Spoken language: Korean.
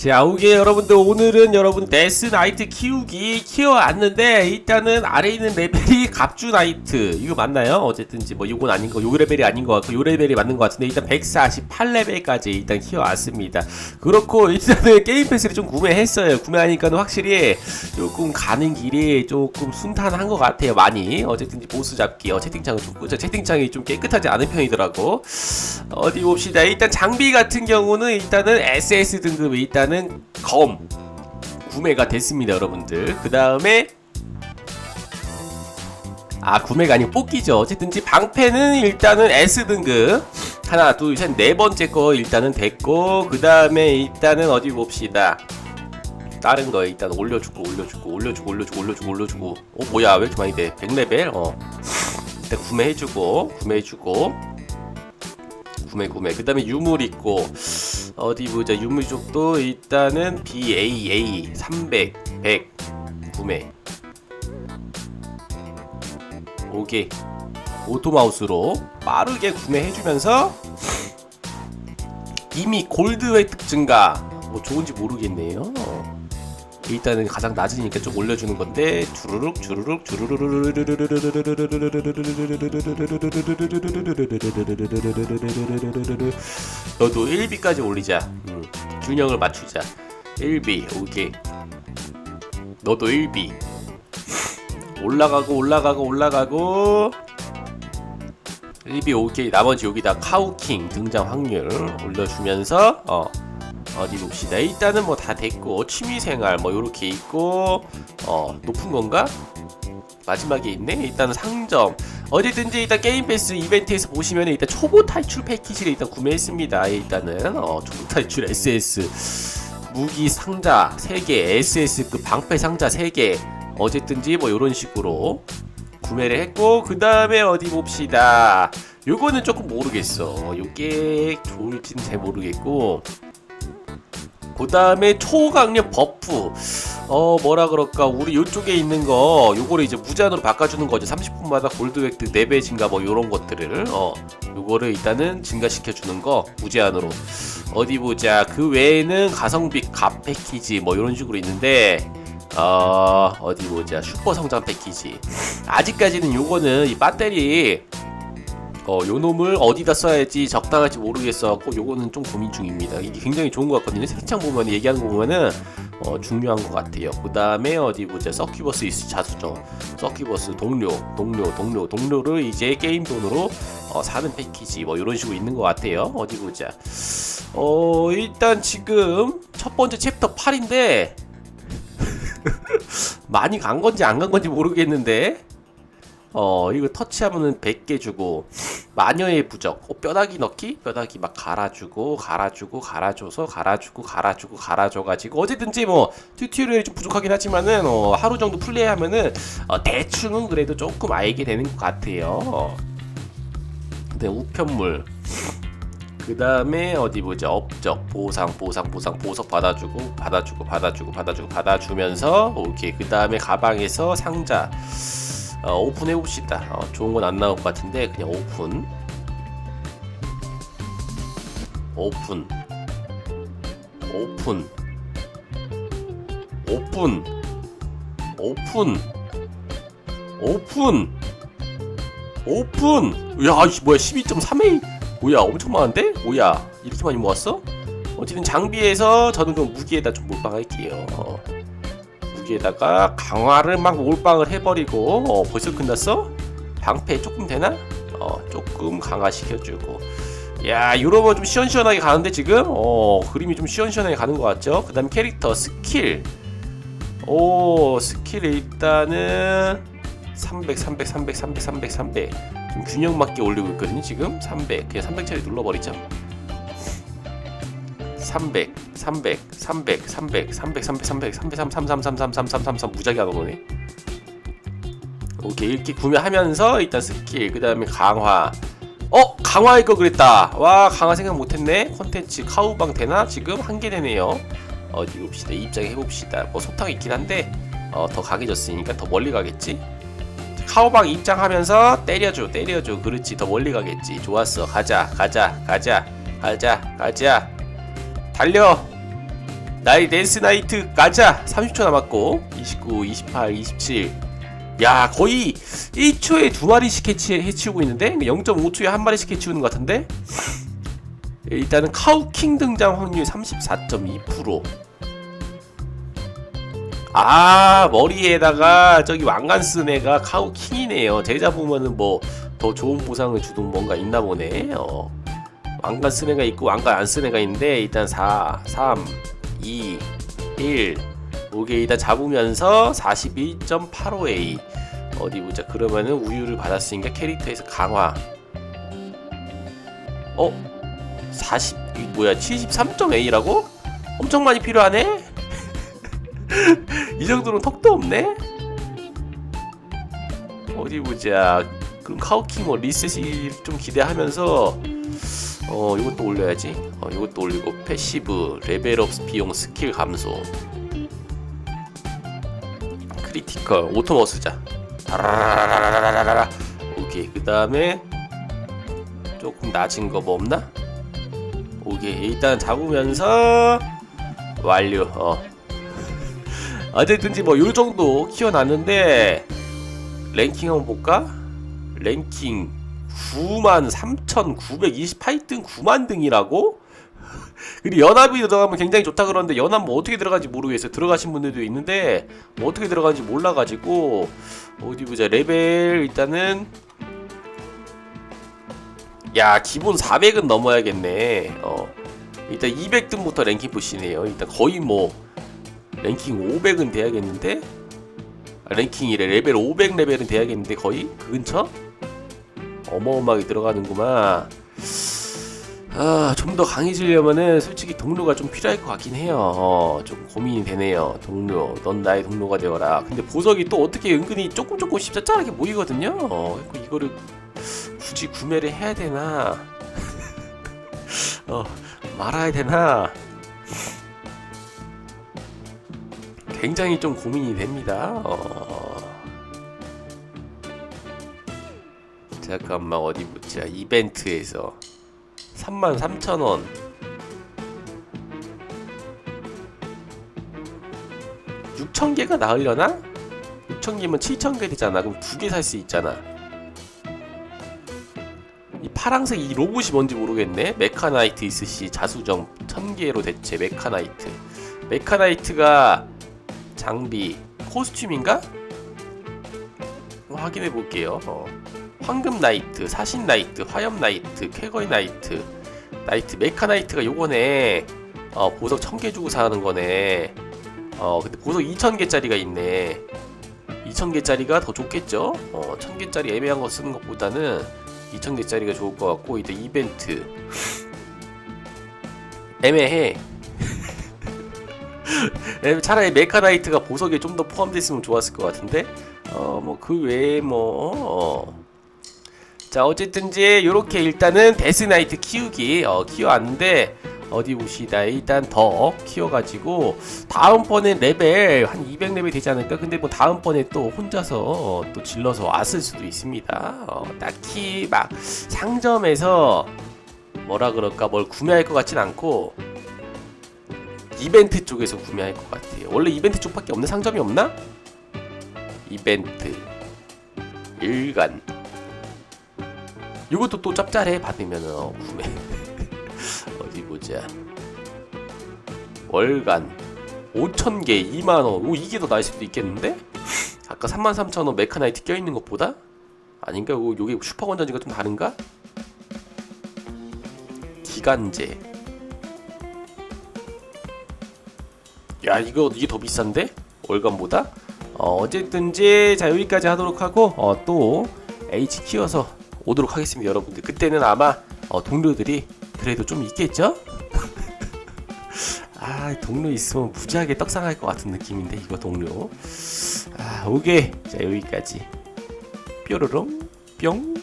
자, 오케이 여러분들 오늘은 여러분 데스 나이트 키우기 키워왔는데 일단은 아래 있는 레벨이 갑주 나이트 이거 맞나요? 어쨌든지 뭐 요건 아닌 거, 요 레벨이 아닌 것 같고 요 레벨이 맞는 것 같은데 일단 148레벨까지 일단 키워왔습니다. 그렇고 일단은 게임 패스를 좀 구매했어요. 구매하니까는 확실히 조금 가는 길이 조금 순탄한 것 같아요. 많이 어쨌든지 보스 잡기, 어, 채팅창은 좀. 채팅창이 좀 깨끗하지 않은 편이더라고. 어디 봅시다. 일단 장비 같은 경우는 일단은 SS 등급 일단 은검 구매가 됐습니다, 여러분들. 그 다음에 아 구매가 아니고 뽑기죠. 어쨌든지 방패는 일단은 S 등급. 하나, 둘, 셋, 네 번째 거 일단은 됐고 그 다음에 일단은 어디 봅시다. 다른 거 일단 올려주고 올려주고 올려주고 올려주고 올려주고 올려주고. 어 뭐야 왜 이렇게 많이 돼? 100레벨? 어. 일단 구매해주고 구매해주고. 구매 구매. 그 다음에 유물 있고 어디 보자. 유물 쪽도 일단은 BAA 300 100 구매. 오케이. 오토마우스로 빠르게 구매해주면서 이미 골드 획득 증가. 뭐 좋은지 모르겠네요 일단은 가장 낮으니까 좀 올려주는 건데 주르륵 주르륵 주르륵 너도 1비까지 올리자 음, 균형을 맞추자 1비 오케이 너도 1비 올라가고 올라가고 올라가고 1비 오케이 나머지 여기다 카우킹 등장 확률 올려주면서 어 어디 봅시다. 일단은 뭐 다 됐고 취미생활 뭐 요렇게 있고 어 높은 건가? 마지막에 있네. 일단은 상점. 어디든지 일단 게임 패스 이벤트에서 보시면 일단 초보 탈출 패키지를 일단 구매했습니다. 일단은 어 초보 탈출 SS 무기 상자 3개, SS급 방패 상자 3개. 어쨌든지 뭐 요런 식으로 구매를 했고 그 다음에 어디 봅시다. 요거는 조금 모르겠어. 요게 좋을지는 잘 모르겠고 그 다음에 초강력 버프. 어 뭐라 그럴까? 우리 요쪽에 있는 거 요거를 이제 무제한으로 바꿔주는 거죠 30분마다 골드 획득 4배 증가 뭐 요런 것들을. 어 요거를 일단은 증가시켜 주는 거 무제한으로. 어디 보자. 그 외에는 가성비 값 패키지 뭐 요런 식으로 있는데 어 어디 보자. 슈퍼 성장 패키지. 아직까지는 요거는 이 배터리 어, 요 놈을 어디다 써야지 적당할지 모르겠어갖고 요거는 좀 고민 중입니다. 이게 굉장히 좋은 것 같거든요. 색창 보면 얘기하는 거 보면은 어, 중요한 것 같아요. 그 다음에 어디 보자 서큐버스 이스 자수정 서큐버스 동료 동료 동료 동료를 이제 게임 돈으로 어, 사는 패키지 뭐 이런 식으로 있는 것 같아요. 어디 보자. 어 일단 지금 첫 번째 챕터 8인데 많이 간 건지 안 간 건지 모르겠는데 어 이거 터치하면은 100개 주고 마녀의 부적. 어, 뼈다귀 넣기? 뼈다귀 막 갈아주고 갈아주고 갈아줘서 갈아주고 갈아주고 갈아줘가지고 어쨌든지 뭐 튜토리얼이 좀 부족하긴 하지만은 어, 하루 정도 플레이하면은 어, 대충은 그래도 조금 알게 되는 것 같아요. 근데 우편물. 그 다음에 어디 보자. 업적. 보상 보상 보상. 보석 받아주고 받아주고 받아주고 받아주고 받아주면서 오케이. 그 다음에 가방에서 상자 어, 오픈해 봅시다. 어, 좋은 건 안 나올 것 같은데 그냥 오픈. 오픈. 오픈. 오픈. 오픈. 오픈. 오픈. 야, 이씨 뭐야? 12.3A. 뭐야? 엄청 많은데? 뭐야? 이렇게 많이 모았어? 어쨌든 장비에서 저는 그 무기에다 좀 몰빵할게요. 어. 무기에다가 강화를 막 몰빵을 해버리고 어, 벌써 끝났어? 방패 조금 되나? 어 조금 강화시켜주고 야 이러면 좀 시원시원하게 가는데 지금 어 그림이 좀 시원시원하게 가는 것 같죠? 그 다음 캐릭터 스킬 오 스킬 일단은 300 300 300 300 300 300 좀 균형 맞게 올리고 있거든요 지금 300 그냥 300짜리 눌러버리죠 300, 300, 300, 300, 300, 300, 300, 300, 300, 300, 300, 300, 300, 300, 300 무작위 하는 거네. 오케이 이렇게 구매하면서 일단 스킬 그 다음에 강화. 어 강화할 거 그랬다. 와 강화 생각 못했네. 콘텐츠 카우방 되나 지금 한 개 되네요. 어디 봅시다 입장 해 봅시다. 뭐 소탕 있긴 한데 어, 더 강해졌으니까 더 멀리 가겠지. 카우방 입장하면서 때려줘 때려줘 그렇지 더 멀리 가겠지 좋았어 가자 가자 가자 가자 가자 달려 나이 댄스 나이트 가자 30초 남았고 29 28 27야 거의 1초에 두 마리씩 해치, 해치우고 있는데 0.5초에 한 마리씩 해치우는 것 같은데 일단은 카우킹 등장 확률 34.2%. 아 머리에다가 저기 왕관 쓴 애가 카우킹이네요. 제자 보면은 뭐 더 좋은 보상을 주든 뭔가 있나 보네. 어. 왕관 쓴 애가 있고 왕관 안 쓴 애가 있는데 일단 4, 3, 2, 1 오게 일단 잡으면서 41.85A 어디 보자 그러면은 우유를 받았으니까 캐릭터에서 강화 어? 40, 이 뭐야 73.A라고? 엄청 많이 필요하네? 이 정도는 턱도 없네? 어디 보자 그럼 카우킹 뭐 리셋이 좀 기대하면서 어 이것도 올려야지 어 이것도 올리고 패시브 레벨업 비용 스킬 감소 크리티컬 오토머 쓰자 다라라라라라라라 오케이 그 다음에 조금 낮은 거 뭐 없나? 오케이 일단 잡으면서 완료 어 어쨌든지 뭐 요 정도 키워놨는데 랭킹 한번 볼까? 랭킹 93,928등 9만 등이라고? 그리고 연합이 들어가면 굉장히 좋다 그러는데 연합 뭐 어떻게 들어가는지 모르겠어요. 들어가신 분들도 있는데 뭐 어떻게 들어가는지 몰라가지고 어디 보자 레벨 일단은 야 기본 400은 넘어야겠네. 어 일단 200등부터 랭킹 푸시네요. 일단 거의 뭐 랭킹 500은 돼야겠는데 아, 랭킹이래 레벨 500 레벨은 돼야겠는데 거의 그 근처? 어마어마하게 들어가는구만. 아, 좀 더 강해지려면은 솔직히 동료가 좀 필요할 것 같긴 해요. 어, 좀 고민이 되네요. 동료, 넌 나의 동료가 되어라. 근데 보석이 또 어떻게 은근히 조금 조금씩 짭짤하게 모이거든요. 어, 이거를 굳이 구매를 해야 되나? 어, 말아야 되나? 굉장히 좀 고민이 됩니다. 어. 잠깐만 어디 보자. 이벤트에서 33,000원. 육천 개가 나으려나? 6천 개면 7천 개 되잖아. 그럼 두 개 살 수 있잖아. 이 파랑색 이 로봇이 뭔지 모르겠네. 메카나이트 있으시 자수정 1000개로 대체 메카나이트. 메카나이트가 장비 코스튬인가? 확인해 볼게요. 어. 황금 나이트, 사신 나이트, 화염 나이트, 쾌거의 나이트, 나이트 메카 나이트가 요거네. 어, 보석 1000개 주고 사는 거네. 어, 근데 보석 2000개짜리가 있네. 2000개짜리가 더 좋겠죠? 어, 1000개짜리 애매한 거 쓰는 것보다는 2000개짜리가 좋을 것 같고, 이제 이벤트. 애매해. 에, 차라리 메카나이트가 보석에 좀 더 포함됐으면 좋았을 것 같은데 어 뭐 그 외에 뭐 어. 자 어쨌든지 요렇게 일단은 데스나이트 키우기 어, 키워왔는데 어디 보시다. 일단 더 키워가지고 다음번에 레벨 한 200레벨 되지 않을까? 근데 뭐 다음번에 또 혼자서 어, 또 질러서 왔을 수도 있습니다. 어, 딱히 막 상점에서 뭐라 그럴까? 뭘 구매할 것 같진 않고 이벤트 쪽에서 구매할 것 같아요. 원래 이벤트 쪽밖에 없는 상점이 없나? 이벤트. 일간 이것도 또 짭짤해 받으면 어, 구매 어디 보자 월간 5,000개 2만원 오 이게 더 나을 수도 있겠는데? 아까 33,000원 메카나이트 껴있는 것보다? 아닌가? 요- 요게 슈퍼건전지가 좀 다른가? 기간제 야 이거 이게 더 비싼데 월간보다 어, 어쨌든지 자 여기까지 하도록 하고 어, 또 H 키워서 오도록 하겠습니다 여러분들. 그때는 아마 어, 동료들이 그래도 좀 있겠죠? 아 동료 있으면 무지하게 떡상할 것 같은 느낌인데 이거 동료. 아 오케이. 자 여기까지. 뾰로롱. 뿅